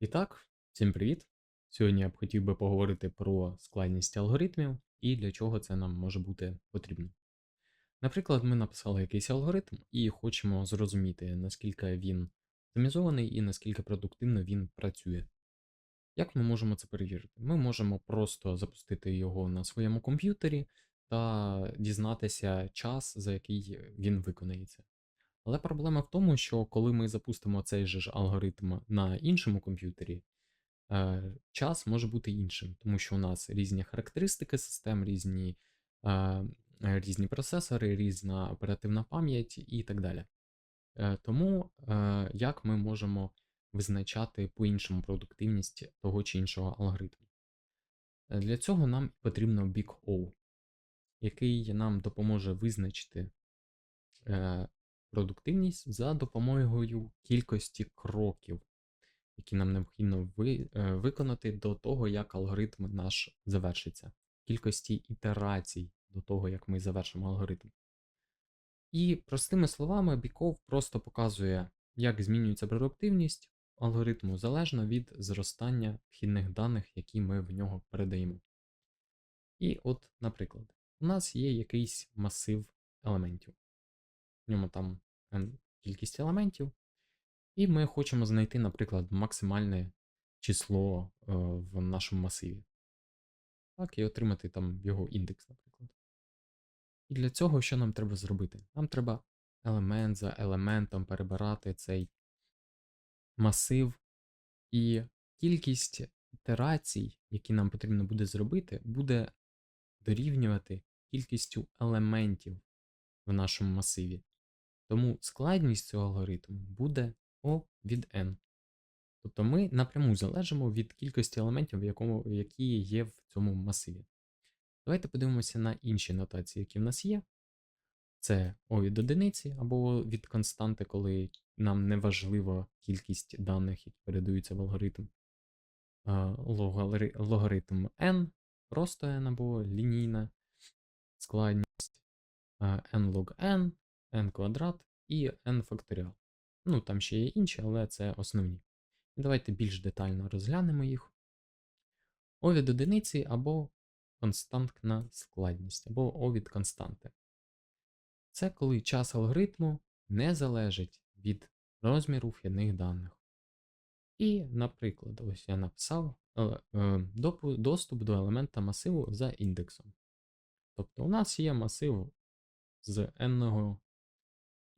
І так, всім привіт! Сьогодні я б хотів би поговорити про складність алгоритмів і для чого це нам може бути потрібно. Наприклад, ми написали якийсь алгоритм і хочемо зрозуміти, наскільки він оптимізований і наскільки продуктивно він працює. Як ми можемо це перевірити? Ми можемо просто запустити його на своєму комп'ютері та дізнатися час, за який він виконається. Але проблема в тому, що коли ми запустимо цей же ж алгоритм на іншому комп'ютері, е, час може бути іншим, тому що у нас різні характеристики систем, різні, е, е, різні процесори, різна оперативна пам'ять і так далі. Тому як ми можемо визначати по-іншому продуктивність того чи іншого алгоритму? Для цього нам потрібно Big O, який нам допоможе визначити продуктивність за допомогою кількості кроків, які нам необхідно ви, е, виконати до того, як алгоритм наш завершиться, кількості ітерацій до того, як ми завершимо алгоритм. І простими словами, Біков просто показує, як змінюється продуктивність алгоритму залежно від зростання вхідних даних, які ми в нього передаємо. І от, наприклад, у нас є якийсь масив елементів. В ньому там n кількість елементів, і ми хочемо знайти, наприклад, максимальне число е, в нашому масиві. Так, і отримати там його індекс, наприклад. І для цього що нам треба зробити? Нам треба елемент за елементом перебирати цей масив, і кількість ітерацій, які нам потрібно буде зробити, буде дорівнювати кількістю елементів в нашому масиві. Тому складність цього алгоритму буде O від n. Тобто ми напряму залежимо від кількості елементів, якому, які є в цьому масиві. Давайте подивимося на інші нотації, які в нас є. Це O від одиниці або від константи, коли нам не важлива кількість даних, які передаються в алгоритм. Логаритм n, просто n або лінійна складність, n log n, n квадрат і n факторіал. Ну, там ще є інші, але це основні. Давайте більш детально розглянемо їх. O від одиниці або константна складність, або O від константи. Це коли час алгоритму не залежить від розміру вхідних даних. І, наприклад, ось я написав е, е, доступ до елемента масиву за індексом. Тобто у нас є масив з n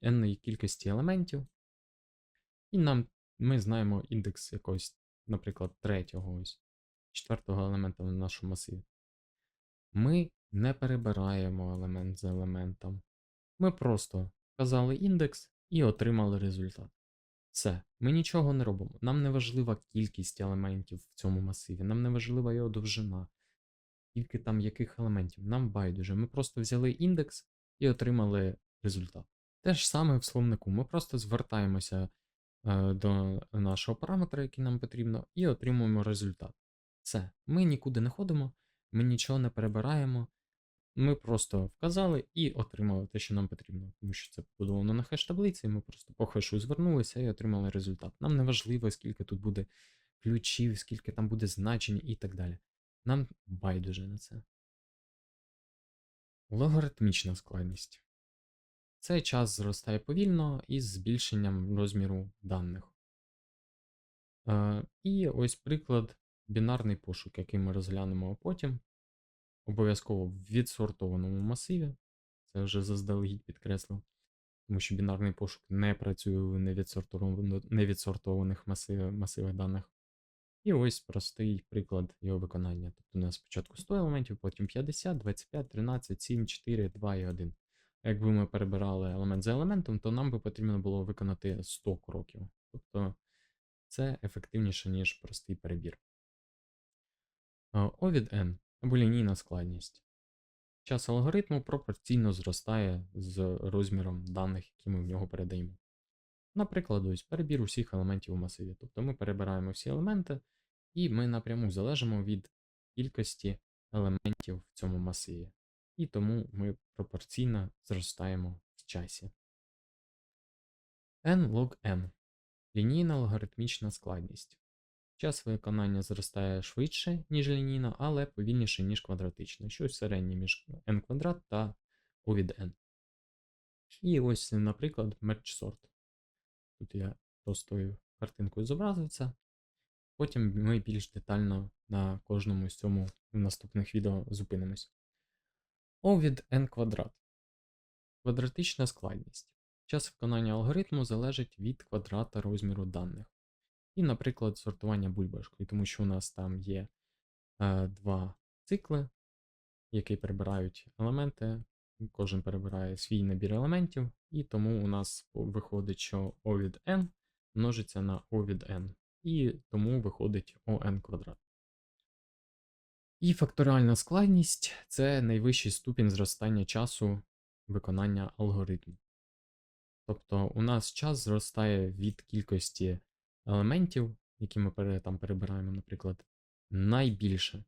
n кількості елементів, і нам, ми знаємо індекс якогось, наприклад, третього, ось, четвертого елемента в нашому масиві. Ми не перебираємо елемент за елементом. Ми просто вказали індекс і отримали результат. Все, ми нічого не робимо. Нам не важлива кількість елементів в цьому масиві, нам не важлива його довжина, тільки там яких елементів. Нам байдуже. Ми просто взяли індекс і отримали результат. Те ж саме в словнику. Ми просто звертаємося е, до нашого параметра, який нам потрібно, і отримуємо результат. Все, ми нікуди не ходимо, ми нічого не перебираємо. Ми просто вказали і отримали те, що нам потрібно, тому що це побудовано на хеш-таблиці, ми просто по хешу звернулися і отримали результат. Нам не важливо, скільки тут буде ключів, скільки там буде значень і так далі. Нам байдуже на це. Логаритмічна складність. Цей час зростає повільно із збільшенням розміру даних. Е, І ось приклад бінарний пошук, який ми розглянемо потім. Обов'язково в відсортованому масиві. Це вже заздалегідь підкреслив. Тому що бінарний пошук не працює в невідсортованих масивах, масивах даних. І ось простий приклад його виконання. Тобто у нас спочатку 100 елементів, потім 50, 25, 13, 7, 4, 2 і 1. Якби ми перебирали елемент за елементом, то нам би потрібно було виконати 100 кроків. Тобто це ефективніше, ніж простий перебір. O від n або лінійна складність. Час алгоритму пропорційно зростає з розміром даних, які ми в нього передаємо. Наприклад, ось перебір усіх елементів у масиві. Тобто ми перебираємо всі елементи, і ми напряму залежимо від кількості елементів в цьому масиві. І тому ми пропорційно зростаємо в часі. n log n лінійна логаритмічна складність. Час виконання зростає швидше, ніж лінійно, але повільніше, ніж квадратично. Щось середнє між n квадрат та O від n. І ось, наприклад, merge sort. Тут я простою картинкою зобразив це. Потім ми більш детально на кожному з цьому в наступних відео зупинимось. O від n квадрат. Квадратична складність. Час виконання алгоритму залежить від квадрата розміру даних. І, наприклад, сортування бульбашкою, тому що у нас там є е, два цикли, які перебирають елементи. Кожен перебирає свій набір елементів, і тому у нас виходить, що O від n множиться на O від n. І тому виходить ON квадрат. І факторіальна складність це найвищий ступінь зростання часу виконання алгоритму. Тобто у нас час зростає від кількості елементів, які ми там перебираємо, наприклад, найбільше.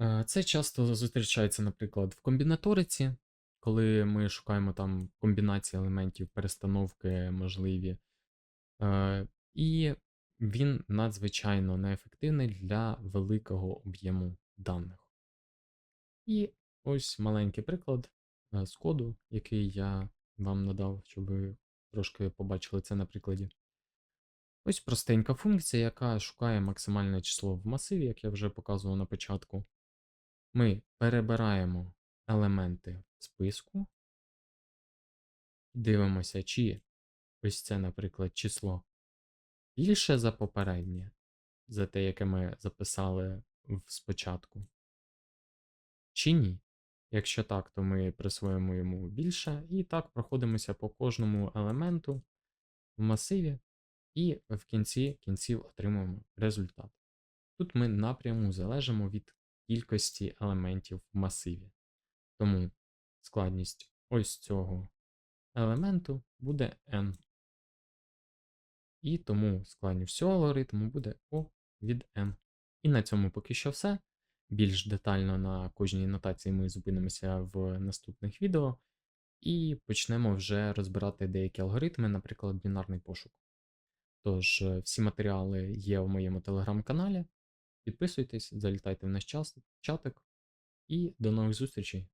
Е, Це часто зустрічається, наприклад, в комбінаториці, коли ми шукаємо там комбінації елементів, перестановки можливі. Е, І він надзвичайно неефективний для великого об'єму даних. І ось маленький приклад е, з коду, який я вам надав, щоб ви трошки побачили це на прикладі. Ось простенька функція, яка шукає максимальне число в масиві, як я вже показував на початку. Ми перебираємо елементи списку, дивимося, чи ось це, наприклад, число більше за попереднє, за те, яке ми записали спочатку. Чи ні? Якщо так, то ми присвоїмо йому більше, і так проходимося по кожному елементу в масиві, і в кінці кінців отримуємо результат. Тут ми напряму залежимо від кількості елементів в масиві. Тому складність ось цього елементу буде n. І тому складність всього алгоритму буде O від n. І на цьому поки що все. Більш детально на кожній нотації ми зупинимося в наступних відео. І почнемо вже розбирати деякі алгоритми, наприклад, бінарний пошук. Тож, е, всі матеріали є в моєму телеграм-каналі. Підписуйтесь, залітайте в наш чатик і до нових зустрічей!